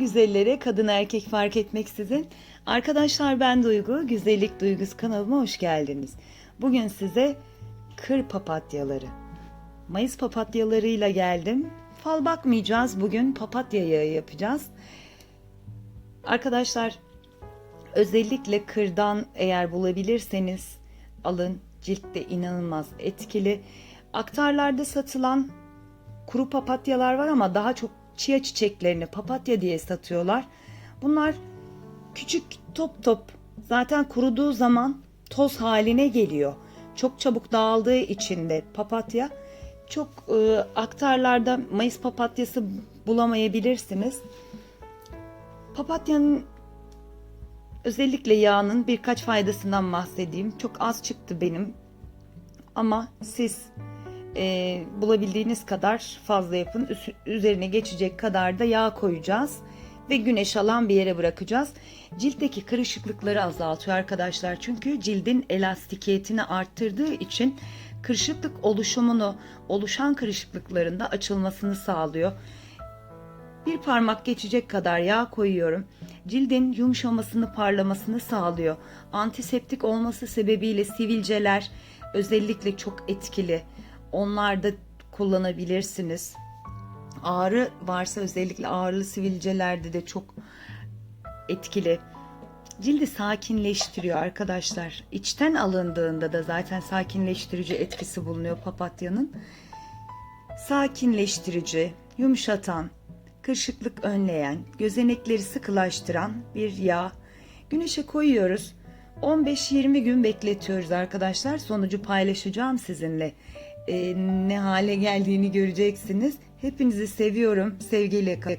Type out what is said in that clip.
güzelleri, kadın erkek fark etmeksizin. Arkadaşlar ben Duygu, Güzellik Duygusu kanalıma hoş geldiniz. Bugün size kır papatyaları, Mayıs papatyalarıyla geldim. Fal bakmayacağız bugün, papatya yağı yapacağız. Arkadaşlar özellikle kırdan eğer bulabilirseniz alın. Ciltte inanılmaz etkili. Aktarlarda satılan kuru papatyalar var ama daha çok çiğ çiçeklerini papatya diye satıyorlar. Bunlar küçük top top zaten kuruduğu zaman toz haline geliyor. Çok çabuk dağıldığı için de papatya çok e, aktarlarda Mayıs papatyası bulamayabilirsiniz. Papatyanın özellikle yağının birkaç faydasından bahsedeyim. Çok az çıktı benim ama siz e, bulabildiğiniz kadar fazla yapın. Üzerine geçecek kadar da yağ koyacağız ve güneş alan bir yere bırakacağız. Ciltteki kırışıklıkları azaltıyor arkadaşlar. Çünkü cildin elastikiyetini arttırdığı için kırışıklık oluşumunu, oluşan kırışıklıkların da açılmasını sağlıyor. Bir parmak geçecek kadar yağ koyuyorum. Cildin yumuşamasını, parlamasını sağlıyor. Antiseptik olması sebebiyle sivilceler özellikle çok etkili. Onlar da kullanabilirsiniz. Ağrı varsa özellikle ağrılı sivilcelerde de çok etkili. Cildi sakinleştiriyor arkadaşlar. İçten alındığında da zaten sakinleştirici etkisi bulunuyor papatyanın. Sakinleştirici, yumuşatan, kırışıklık önleyen, gözenekleri sıkılaştıran bir yağ. Güneşe koyuyoruz. 15-20 gün bekletiyoruz arkadaşlar. Sonucu paylaşacağım sizinle. Ee, ne hale geldiğini göreceksiniz. Hepinizi seviyorum. Sevgiyle kalın.